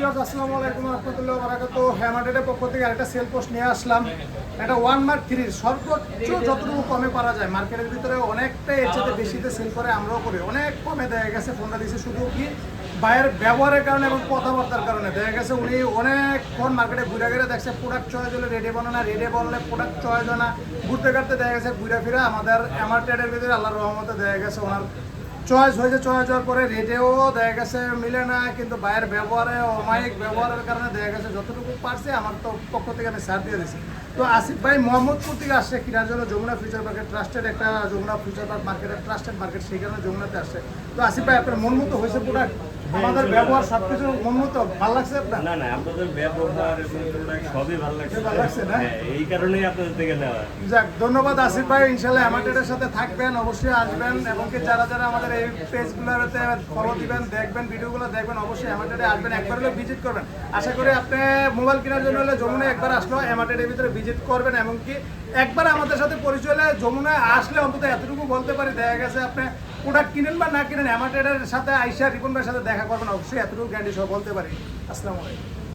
Viewers আসসালামু আলাইকুম রহমতুল্লাহ বারাকাত হ্যামার্টেডের পক্ষ থেকে আরেকটা সেল পোস্ট নিয়ে আসলাম। এটা ওয়ান মার্ক থ্রির সর্বোচ্চ যতটুকু কমে পারা যায় মার্কেটের ভিতরে অনেকটা এর সাথে বেশিতে সেল করে আমরাও করি। অনেক কমে দেখা গেছে ফোনটা দিয়েছে শুধু কি বাইরের ব্যবহারের কারণে এবং কথাবার্তার কারণে। দেখা গেছে উনি অনেকক্ষণ মার্কেটে ঘুরে ঘুরে দেখছে প্রোডাক্ট চয়েস হলে রেডি বলো না রেডি বললে প্রোডাক্ট হয় না। ঘুরতে ঘুরতে দেখা গেছে, ঘুরে ফিরে আমাদের এমার্টেডের ভিতরে আল্লাহর রহমতে দেখা গেছে ওনার চয়েস হয়েছে, চয়েস হওয়ার পরে রেটেও দেখা গেছে মিলে না, কিন্তু বাইরের ব্যবহারে, অমায়িক ব্যবহারের কারণে দেখা গেছে যতটুকু পারছে, আমার তো পক্ষ থেকে আমি সার দিয়ে দিয়েছি। তো আসিফ ভাই মোহাম্মদপুর থেকে আসছে, কেনার জন্য যমুনা ফিউচার মার্কেট ট্রাস্টেড একটা যমুনা ফিউচার পার্ক মার্কেটের ট্রাস্টেড মার্কেট সেই কারণে যমুনাতে আসছে। তো আসিফ ভাই, আপনার মন মতো হয়েছে প্রোডাক্ট আমাদের ব্যবহার সব কিছু মন ভালো লাগছে আপনার? না না আপনাদের ব্যবহার সবই ভালো লাগছে। ভালো লাগছে না? হ্যাঁ, এই কারণেই আপনাদের থেকে নেওয়া। যাক ধন্যবাদ আসিফ ভাই। অ্যামাটেডের সাথে থাকবেন অবশ্যই আসবেন এবং কি যারা যারা আমাদের এই পেজগুলোতে ফলো দিবেন দেখবেন ভিডিওগুলো দেখবেন অবশ্যই অ্যামাটেডে আসবেন একবার হলে ভিজিট করবেন। আশা করি আপনি মোবাইল কেনার জন্য হলে যমুনা একবার আসলো অ্যামাটেডের ভিতরে ভিজিট করবেন এমনকি একবার আমাদের সাথে পরিচয় হলে যমুনায় আসলে অন্তত এতটুকু বলতে পারি দেখা গেছে আপনি প্রোডাক্ট কিনেন বা না কিনেন অ্যামাটেডের সাথে আইসা রিপন ভাইয়ের সাথে দেখা করবেন, অবশ্যই এতটুকু গ্যারান্টি সহ বলতে পারি। আসসালামু আলাইকুম।